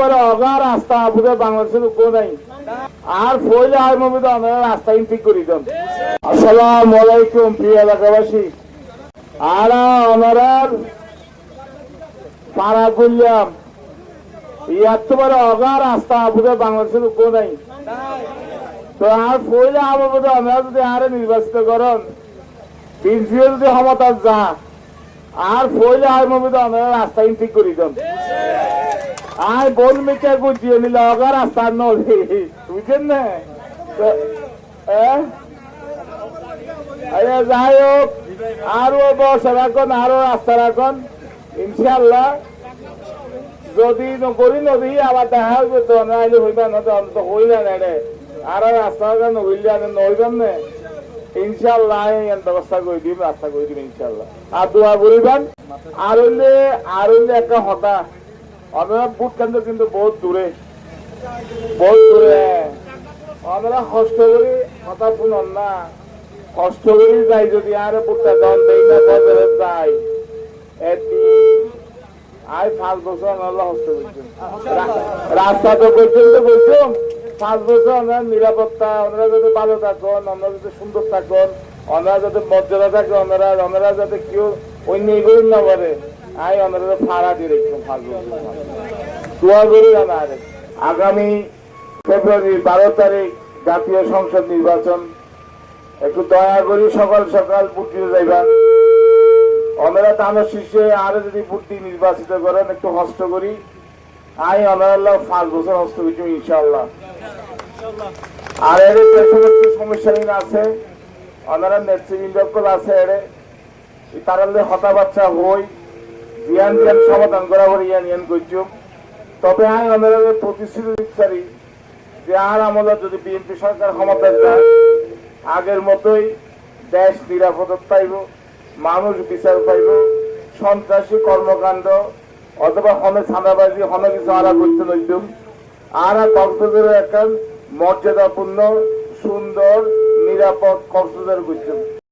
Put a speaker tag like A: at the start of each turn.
A: বড় অগা রাস্তা আপনাদের বাংলাদেশের উপ নাই। আর ফইলে আর আমরা রাস্তা ঠিক করি দেন আসসালামু আলাইকুম প্রিয় এলাকাবাসী। আর আমরা পাড়া করলাম বড় অগা রাস্তা আপনাদের বাংলাদেশের উপ নাই। তো আর আমার মধ্যে আমরা যদি আরে নির্বাচিত করেন বিএনপিও যদি ক্ষমতা যা আর আর মধ্যে আমরা রাস্তা ঠিক করি দেন আর বল মিকে গুজিয়ে নিল অগা রাস্তা নলি বুঝছেন না? আরে যাই হোক, আরও বসে রাখুন, আরও রাস্তা রাখুন। ইনশাল্লাহ যদি নকরি নদী, আবার দেখা হইবে তো, নাইলে হইবা না তো অন্তত হইলে না রে। আর রাস্তা কেন হইলে আর নইবেন না ইনশাল্লাহ ব্যবস্থা করে দিম, রাস্তা করে দিম ইনশাল্লাহ আর দোয়া করিবেন, আর হইলে আর হইলে একটা হতা আমরা বুট কেন্দ্র কিন্তু বহুত দূরে বহুত দূরে। আমরা কষ্ট করি হতা শুনন না। কষ্ট করি যাই, যদি আর যাই। এটি আই পাঁচ বছর আমরা কষ্ট করছি। রাস্তা তো পাঁচ বছর আমরা নিরাপত্তা ওনারা যাতে ভালো থাকুন ওনারা যাতে সুন্দর থাকুন ওনারা যাতে মর্যাদা থাকে ওনারা ওনারা যাতে কেউ অন্য এগুলো না পারে। আই ওনারা ফাড়া দিয়ে দোয়া করি জানা আগামী ফেব্রুয়ারি বারো তারিখ জাতীয় সংসদ নির্বাচন। একটু দয়া করি সকাল সকাল দিতে যাইবেন আমরা তানোর শীর্ষে আরও যদি ভোটটি নির্বাচিত করেন, একটু হস্ত করি। আই অনারাল্লাহ পাঁচ হস্ত করছি ইনশাল্লাহ আর এর যে সমস্যা নিয়ে আছে ওনারা নেতৃবৃন্দ আছে এর তারালে হতা বাচ্চা হই জিয়ান জিয়ান সমাধান করা করে, ইয়ান ইয়ান করছুম তবে আই ওনারা প্রতিশ্রুতি দিচ্ছি যে আর আমলে যদি বিএনপি সরকার ক্ষমতায় যায়, আগের মতোই দেশ নিরাপদ পাইব, মানুষ বিচার পাইব, সন্ত্রাসী কর্মকাণ্ড অথবা হনে ছানাবাজি হনে কিছু আরা করতে লইতুম আর কক্সবাজারের একটা মর্যাদাপূর্ণ, সুন্দর, নিরাপদ কক্সবাজার করতুম